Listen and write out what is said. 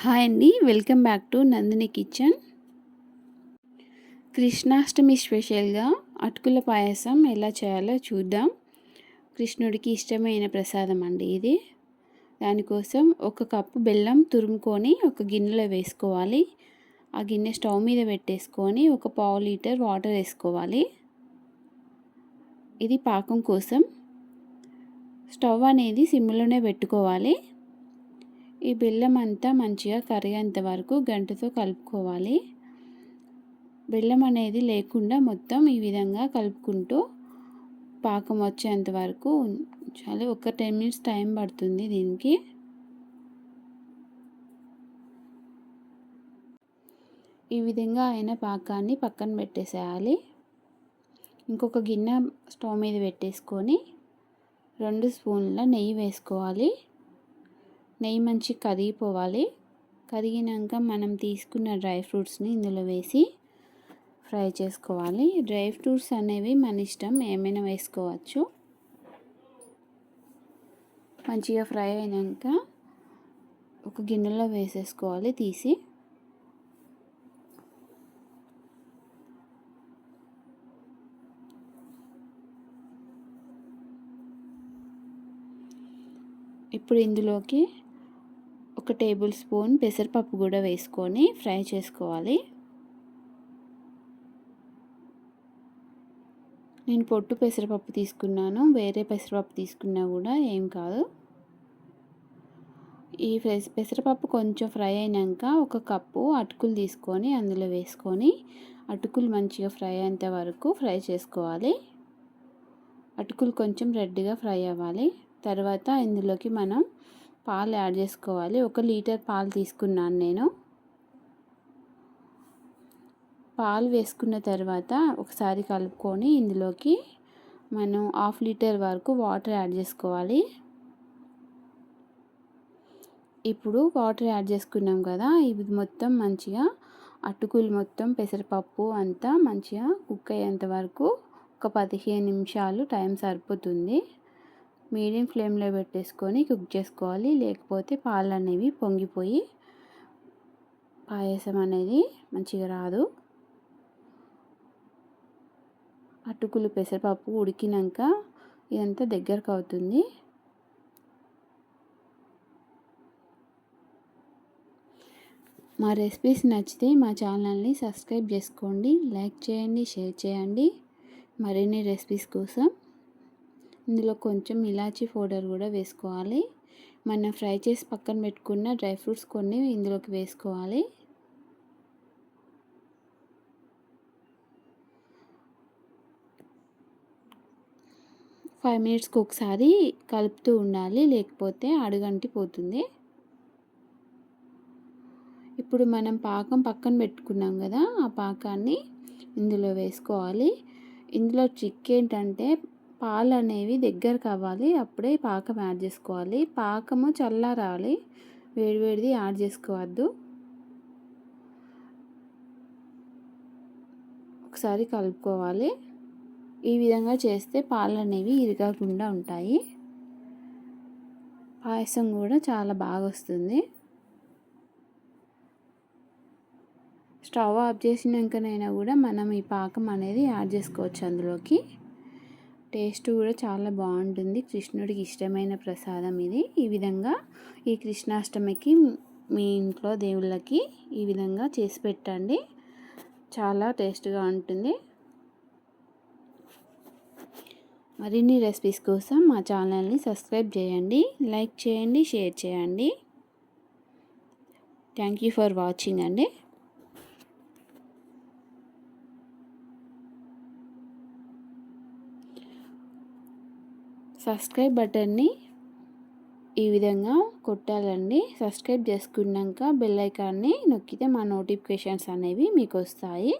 Hi అండి welcome back to Nandini kitchen. Krishnashtami స్పెషల్గా అటుకుల పాయసం ఎలా చేయాలో చూద్దాం. కృష్ణుడికి ఇష్టమైన ప్రసాదం అండి ఇది. దానికోసం ఒక కప్పు బెల్లం తురుముకొని ఒక గిన్నెలో వేసుకోవాలి. ఆ గిన్నె స్టవ్ మీద పెట్టేసుకొని ఒక పావు లీటర్ వాటర్ వేసుకోవాలి. ఇది పాకం కోసం. స్టవ్ అనేది సిమ్లోనే పెట్టుకోవాలి. ఈ బెల్లం అంతా మంచిగా కరిగేంత వరకు గంటతో కలుపుకోవాలి. బెల్లం అనేది లేకుండా మొత్తం ఈ విధంగా కలుపుకుంటూ పాకం వచ్చేంత వరకు ఉంచాలి. ఒక టెన్ మినిట్స్ టైం పడుతుంది దీనికి. ఈ విధంగా అయిన పాకాన్ని పక్కన పెట్టేసేయాలి. ఇంకొక గిన్నె స్టవ్ మీద పెట్టేసుకొని రెండు స్పూన్ల నెయ్యి వేసుకోవాలి. నెయ్యి మంచి కరిగిపోవాలి కరిగినాక మనం తీసుకున్న డ్రై ఫ్రూట్స్ని ఇందులో వేసి ఫ్రై చేసుకోవాలి. డ్రై ఫ్రూట్స్ అనేవి మన ఇష్టం ఏమైనా వేసుకోవచ్చు. మంచిగా ఫ్రై అయినాక ఒక గిన్నెలో వేసేసుకోవాలి తీసి. ఇప్పుడు ఇందులోకి ఒక టేబుల్ స్పూన్ పెసరపప్పు కూడా వేసుకొని ఫ్రై చేసుకోవాలి. నేను పొట్టు పెసరపప్పు తీసుకున్నాను. వేరే పెసరపప్పు తీసుకున్నా కూడా ఏం కాదు. ఈ పెసరపప్పు కొంచెం ఫ్రై అయినాక ఒక కప్పు అటుకులు తీసుకొని అందులో వేసుకొని అటుకులు మంచిగా ఫ్రై అయ్యేంత వరకు ఫ్రై చేసుకోవాలి. అటుకులు కొంచెం రెడ్గా ఫ్రై అవ్వాలి. తర్వాత ఇందులోకి మనం పాలు యాడ్ చేసుకోవాలి. ఒక లీటర్ పాలు తీసుకున్నాను నేను. పాలు వేసుకున్న తర్వాత ఒకసారి కలుపుకొని ఇందులోకి మనం హాఫ్ లీటర్ వరకు వాటర్ యాడ్ చేసుకోవాలి. ఇప్పుడు వాటర్ యాడ్ చేసుకున్నాం కదా ఇవి మొత్తం మంచిగా అటుకులు మొత్తం పెసరపప్పు అంతా మంచిగా కుక్ అయ్యేంత వరకు ఒక పదిహేను నిమిషాలు టైం సరిపోతుంది. మీడియం ఫ్లేమ్లో పెట్టేసుకొని కుక్ చేసుకోవాలి. లేకపోతే పాలు అనేవి పొంగిపోయి పాయసం అనేది మంచిగా రాదు. అటుకులు పెసరపప్పు ఉడికినాక ఇదంతా దగ్గరకు అవుతుంది. మా రెసిపీస్ నచ్చితే మా ఛానల్ని సబ్స్క్రైబ్ చేసుకోండి. లైక్ చేయండి షేర్ చేయండి. మరిన్ని రెసిపీస్ కోసం ఇందులో కొంచెం ఇలాచీ పౌడర్ కూడా వేసుకోవాలి. మనం ఫ్రై చేసి పక్కన పెట్టుకున్న డ్రై ఫ్రూట్స్ కొన్ని ఇందులోకి వేసుకోవాలి. ఫైవ్ మినిట్స్కి ఒకసారి కలుపుతూ ఉండాలి లేకపోతే అడుగంటి పోతుంది. ఇప్పుడు మనం పాకం పక్కన పెట్టుకున్నాం కదా ఆ పాకాన్ని ఇందులో వేసుకోవాలి. ఇందులో చిక్ ఏంటంటే పాలు అనేవి దగ్గరకు అవ్వాలి అప్పుడే పాకం యాడ్ చేసుకోవాలి. పాకము చల్లారాలి వేడివేడిది యాడ్ చేసుకోవద్దు. ఒకసారి కలుపుకోవాలి. ఈ విధంగా చేస్తే పాలు అనేవి ఇరగకుండా ఉంటాయి. పాయసం కూడా చాలా బాగా వస్తుంది స్టవ్ ఆఫ్ చేసినాకనైనా కూడా మనం ఈ పాకం అనేది యాడ్ చేసుకోవచ్చు అందులోకి. టేస్ట్ కూడా చాలా బాగుంటుంది. కృష్ణుడికి ఇష్టమైన ప్రసాదం ఇది. ఈ విధంగా ఈ కృష్ణాష్టమికి మీ ఇంట్లో దేవుళ్ళకి ఈ విధంగా చేసి పెట్టండి. చాలా టేస్ట్గా ఉంటుంది. మరిన్ని రెసిపీస్ కోసం మా ఛానల్ని సబ్స్క్రైబ్ చేయండి. లైక్ చేయండి షేర్ చేయండి. థ్యాంక్ యూ ఫర్ వాచింగ్ అండి. సబ్స్క్రైబ్ బటన్ని ఈ విధంగా కొట్టాలండి. సబ్స్క్రైబ్ చేసుకున్నాక బెల్ ఐకాన్ని నొక్కితే మా నోటిఫికేషన్స్ అనేవి మీకు వస్తాయి.